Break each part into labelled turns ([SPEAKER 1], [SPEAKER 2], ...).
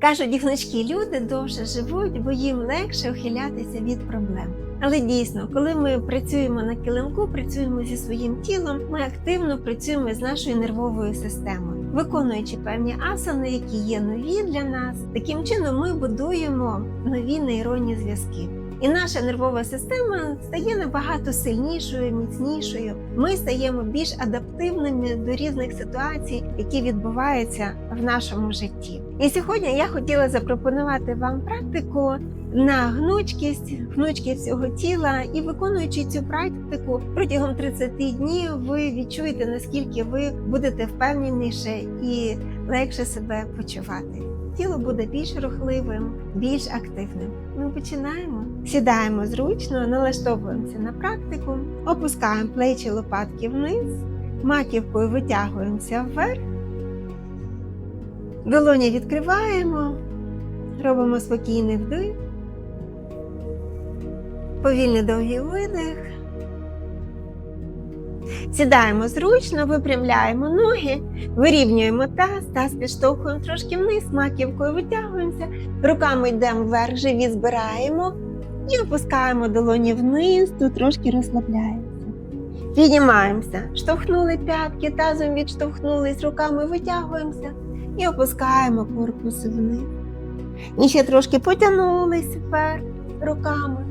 [SPEAKER 1] Кажуть, гнучкі люди довше живуть, бо їм легше ухилятися від проблем. Але дійсно, коли ми працюємо на килимку, працюємо зі своїм тілом, ми активно працюємо з нашою нервовою системою, виконуючи певні асани, які є нові для нас. Таким чином ми будуємо нові нейронні зв'язки. І наша нервова система стає набагато сильнішою, міцнішою. Ми стаємо більш адаптивними до різних ситуацій, які відбуваються в нашому житті. І сьогодні я хотіла запропонувати вам практику на гнучкість, гнучкість всього тіла. І виконуючи цю практику протягом 30 днів, ви відчуєте наскільки ви будете впевненіше і легше себе почувати. Тіло буде більш рухливим, більш активним. Ми починаємо. Сідаємо зручно, налаштовуємося на практику, опускаємо плечі лопатки вниз, маківкою витягуємося вверх, долоні відкриваємо, робимо спокійний вдих, повільний довгий видих. Сідаємо зручно, випрямляємо ноги, вирівнюємо таз, таз підштовхуємо трошки вниз, маківкою витягуємося, руками йдемо вверх, живі збираємо і опускаємо долоні вниз, тут трошки розслабляємося. Піднімаємося, штовхнули п'ятки, тазом відштовхнулись, руками витягуємося і опускаємо корпус вниз. І ще трошки потягнулись вверх руками,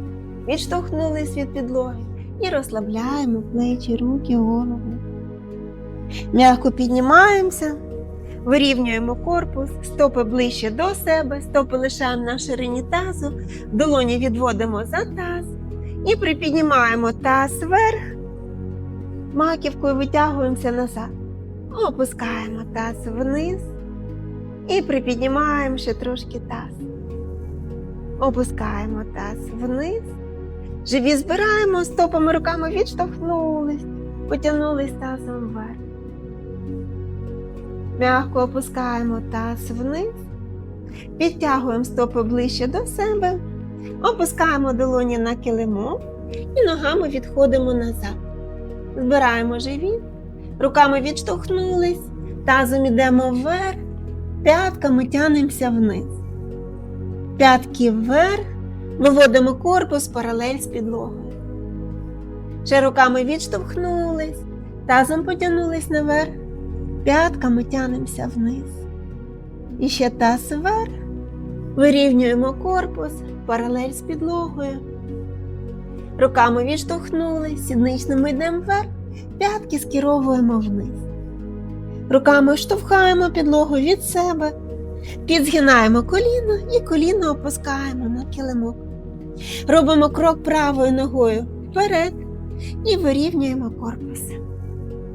[SPEAKER 1] відштовхнулись від підлоги і розслабляємо плечі, руки, голову. М'яко піднімаємося, вирівнюємо корпус, стопи ближче до себе, стопи лишаємо на ширині тазу, долоні відводимо за таз і припіднімаємо таз вверх, маківкою витягуємося назад. Опускаємо таз вниз і припіднімаємо ще трошки таз. Опускаємо таз вниз. Живі збираємо, стопами руками відштовхнулись, потягнулись тазом вверх. М'яко опускаємо таз вниз, підтягуємо стопи ближче до себе, опускаємо долоні на килимок і ногами відходимо назад. Збираємо живіт, руками відштовхнулись, тазом ідемо вверх, п'ятками тянемося вниз. П'ятки вверх. Виводимо корпус паралель з підлогою. Ще руками відштовхнулись, тазом потягнулись наверх, п'ятками тянемося вниз. І ще таз вверх. Вирівнюємо корпус паралель з підлогою. Руками відштовхнулись, сідничними йдемо вверх, п'ятки скеровуємо вниз. Руками штовхаємо підлогу від себе, підзгинаємо коліно і коліно опускаємо на килимок. Робимо крок правою ногою вперед і вирівнюємо корпус.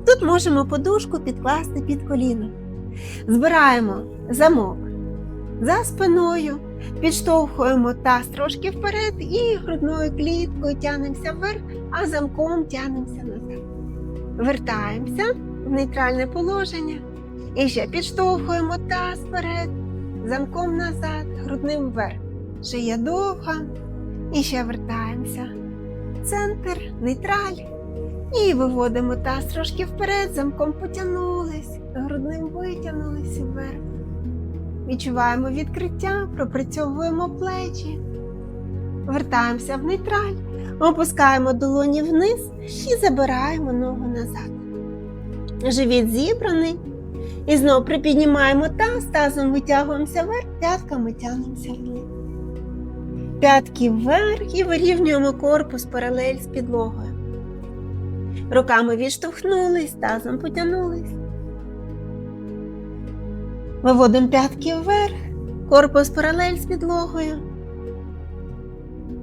[SPEAKER 1] Тут можемо подушку підкласти під коліно. Збираємо замок за спиною, підштовхуємо таз трошки вперед і грудною кліткою тягнемося вверх, а замком тягнемося назад. Вертаємося в нейтральне положення. І ще підштовхуємо таз вперед, замком назад, грудним вверх. Шия довга. І ще вертаємося. Центр, нейтраль. І виводимо таз трошки вперед, замком потягнулись, грудним витягнулись вверх. Відчуваємо відкриття, пропрацьовуємо плечі. Вертаємося в нейтраль, опускаємо долоні вниз і забираємо ногу назад. Живіт зібраний. І знову припіднімаємо таз, тазом витягуємося вверх, п'ятками тягнемося вниз п'ятки вверх і вирівнюємо корпус паралель з підлогою. Руками відштовхнулись, тазом потягнулись. Виводимо п'ятки вверх, корпус паралель з підлогою.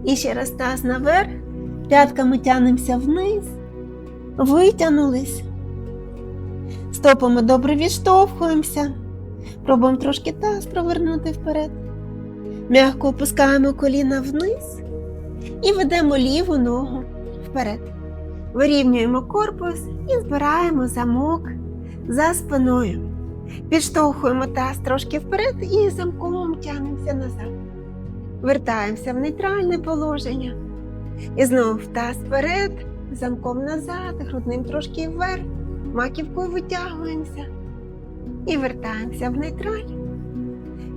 [SPEAKER 1] І ще раз таз наверх, п'ятками тягнемося вниз, витягнулись. Стопами добре відштовхуємося. Пробуємо трошки таз провернути вперед. М'яко опускаємо коліна вниз і ведемо ліву ногу вперед. Вирівнюємо корпус і збираємо замок за спиною. Підштовхуємо таз трошки вперед і замком тягнемося назад. Вертаємося в нейтральне положення. І знову таз вперед, замком назад, грудним трошки вверх, маківкою витягуємося і вертаємося в нейтраль.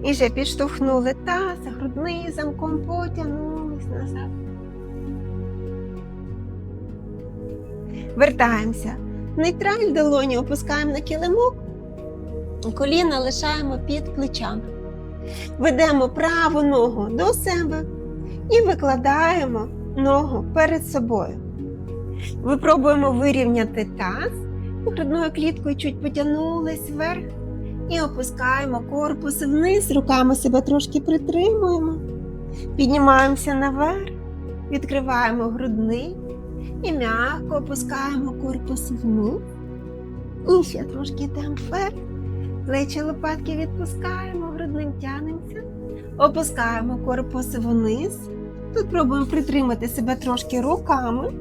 [SPEAKER 1] І ще підштовхнули таз, грудний замком потягнулись назад. Вертаємося. Нейтраль долоні опускаємо на килимок, коліна лишаємо під плечами. Ведемо праву ногу до себе і викладаємо ногу перед собою. Випробуємо вирівняти таз, грудною кліткою чуть потягнулись вверх і опускаємо корпус вниз, руками себе трошки притримуємо, піднімаємося наверх, відкриваємо грудний і м'яко опускаємо корпус вниз. І ще трошки йдемо вверх. Плечі лопатки відпускаємо, грудним тянемося, опускаємо корпус вниз. Тут пробуємо притримати себе трошки руками,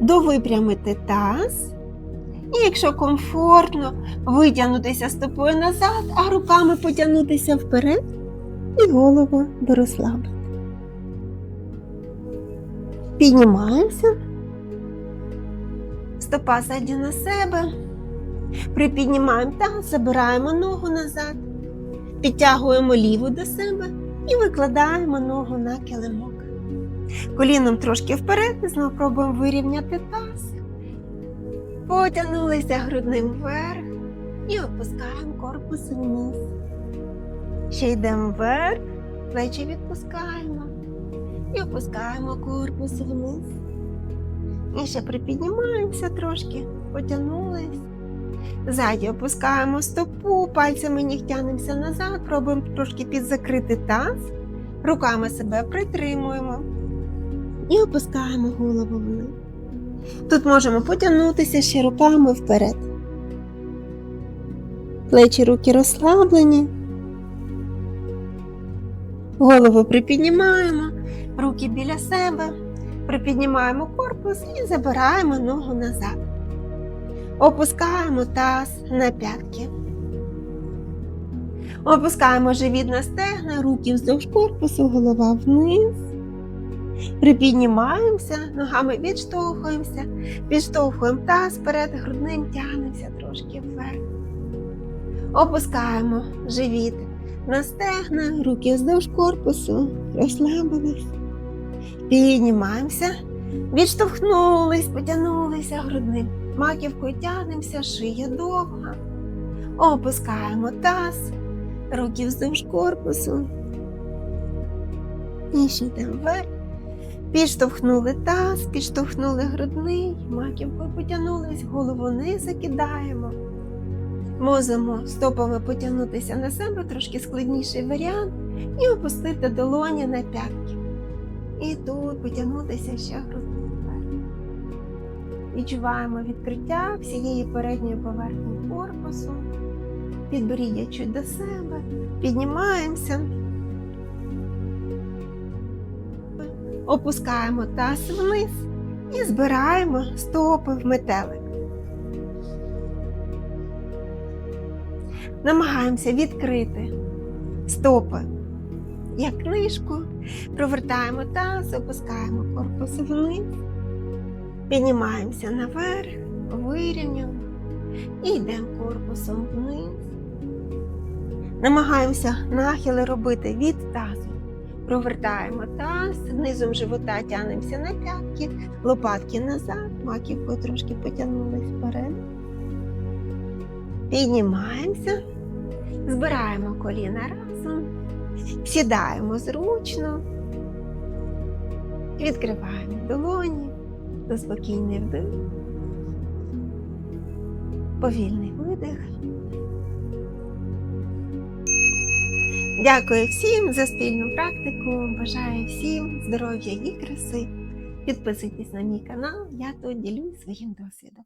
[SPEAKER 1] довипрямити таз. І якщо комфортно, витягнутися стопою назад, а руками потягнутися вперед і голову дорозслабити. Піднімаємося, стопа ззаді на себе. Припіднімаємо таз, забираємо ногу назад, підтягуємо ліву до себе і викладаємо ногу на килимок. Коліном трошки вперед, знову пробуємо вирівняти таз. Потягнулися грудним вверх і опускаємо корпус вниз. Ще йдемо вверх, плечі відпускаємо і опускаємо корпус вниз. І ще припіднімаємося трошки, потягнулись. Ззаді опускаємо стопу, пальцями ніг тянемося назад, пробуємо трошки підзакрити таз, руками себе притримуємо і опускаємо голову вниз. Тут можемо потягнутися ще руками вперед. Плечі руки розслаблені. Голову припіднімаємо, руки біля себе, припіднімаємо корпус і забираємо ногу назад. Опускаємо таз на п'ятки. Опускаємо живіт на стегна, руки вздовж корпусу, голова вниз. Припіднімаємося, ногами відштовхуємося, підштовхуємо таз перед грудним, тягнемося трошки вверх. Опускаємо живіт на стегна, руки вздовж корпусу, розслабились. Піднімаємося, відштовхнулись, потягнулися грудним. Маківкою тягнемося, шия довга. Опускаємо таз, руки вздовж корпусу. І ще йдемо вверх. Підштовхнули таз, підштовхнули грудний, маківкою потягнулись, голову не закидаємо. Можемо стопами потягнутися на себе, трошки складніший варіант, і опустити долоні на п'ятки. І тут потягнутися ще грудним вверх. Відчуваємо відкриття всієї передньої поверхні корпусу, підборіддя чуть до себе, піднімаємося. Опускаємо таз вниз і збираємо стопи в метелик. Намагаємося відкрити стопи як книжку, провертаємо таз, опускаємо корпус вниз, піднімаємося наверх, вирівнюємо і йдемо корпусом вниз. Намагаємося нахили робити від тазу. Провертаємо таз, низом живота тянемося на п'ятки, лопатки назад, маківкою трошки потягнулись вперед. Піднімаємося, збираємо коліна разом, сідаємо зручно, відкриваємо долоні, до спокійний вдих, повільний видих. Дякую всім за спільну практику. Бажаю всім здоров'я і краси. Підписуйтесь на мій канал, я тут ділюсь своїм досвідом.